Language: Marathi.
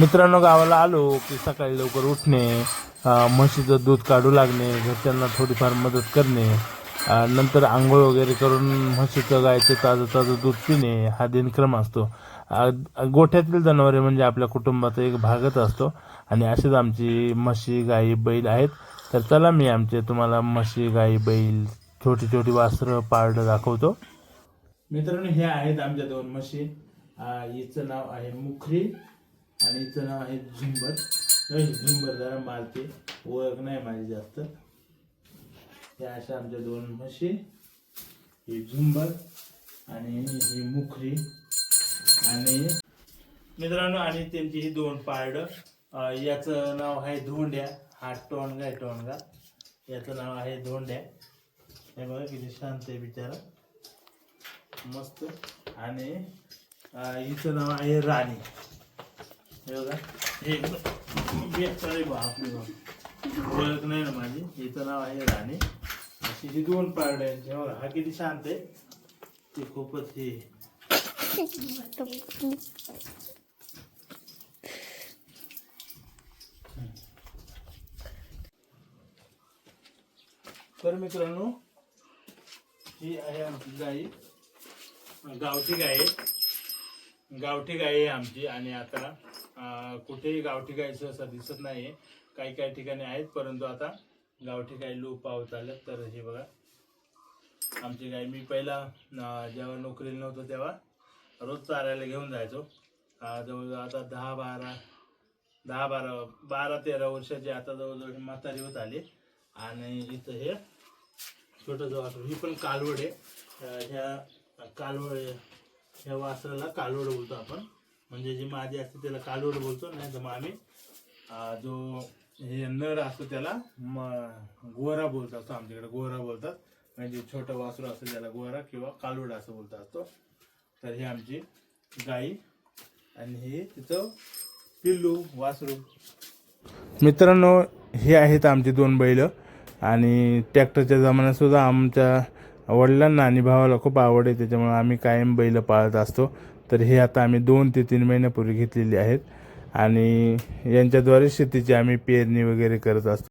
मित्रांनो गावाला आलो की सकाळी लवकर उठणे म्हशीचं दूध काढू लागणे घरच्यांना थोडीफार मदत करणे नंतर आंघोळ वगैरे करून म्हशीचं गायचं ताजं ताजं दूध पिणे हा दिनक्रम असतो. गोठ्यातील जनावरे म्हणजे आपल्या कुटुंबाचा एक भागच असतो. आणि असेच आमची म्हशी गाई बैल आहेत. तर चला मी आमचे तुम्हाला म्हशी गाई बैल छोटी छोटी वासरं पारडं दाखवतो. मित्रांनो हे आहेत आमच्या दोन म्हशी. हिचं नाव आहे मुखरी. आणि हिचं नाव आहे झुंबर. झुंबर जरा मारते. ओळख नाही माझी जास्त. या अशा आमच्या दोन म्हशी. ही झुंबर आणि ही मुखरी. आणि मित्रांनो आणि त्यांची ही दोन पारड. याचं नाव आहे धोंड्या. हा टोणगा आहे टोणगा. याचं नाव आहे धोंड्या. हे बघा किती शांत आहे बिचारा. मस्त. आणि हिचं नाव आहे राणी. हे बघा हे बा आपली बा. ओळख नाही ना माझी. हिचं नाव आहे राणी. अशी ही दोन पारड आहेत बघा हा किती शांत आहे. ते खूपच हे तर मित्रांनो ही आहे आमची गाई. गावठी गाय गावठी गाय आहे आमची. आणि आता कुठेही गावठी गायचं असं दिसत नाही काही काही ठिकाणी आहेत परंतु आता गावठी गाय लोप पावत आल्यात तर हे बघा. आमची गाय मी पहिला जेव्हा नोकरीला नव्हतो तेव्हा रोज चारायला घेऊन जायचो. जवळजवळ आता दहा बारा दहा बारा बारा तेरा वर्षाची आता जवळजवळ म्हातारी होत आली. आणि इथं हे छोटं जवळ ही पण कालवड आहे. ह्या कालवड ह्या वासराला कालवड बोलतो आपण. म्हणजे जी मादी असते त्याला कालवड बोलतो नाही तर मग आम्ही जो हे नर असतो त्याला गोरा बोलत असतो आमच्याकडे गोरा बोलतात. म्हणजे छोटं वासरू असतं त्याला गोरा किंवा कालवड असं बोलत असतो तर ही आमची गाई आणि हे तिचं पिल्लू वासरू. मित्रांनो हे आहेत आमची दोन बैल आणि ट्रॅक्टरच्या जमान्यात सुद्धा आमच्या वडिलांना आणि भावाला खूप आवड आहे त्याच्यामुळे आम्ही कायम बैल पाळत असतो. तर हे आता आम्ही दोन ते तीन महिन्यापूर्वी घेतलेली आहेत. आणि यांच्याद्वारे शेतीची आम्ही पेरणी वगैरे करत असतो.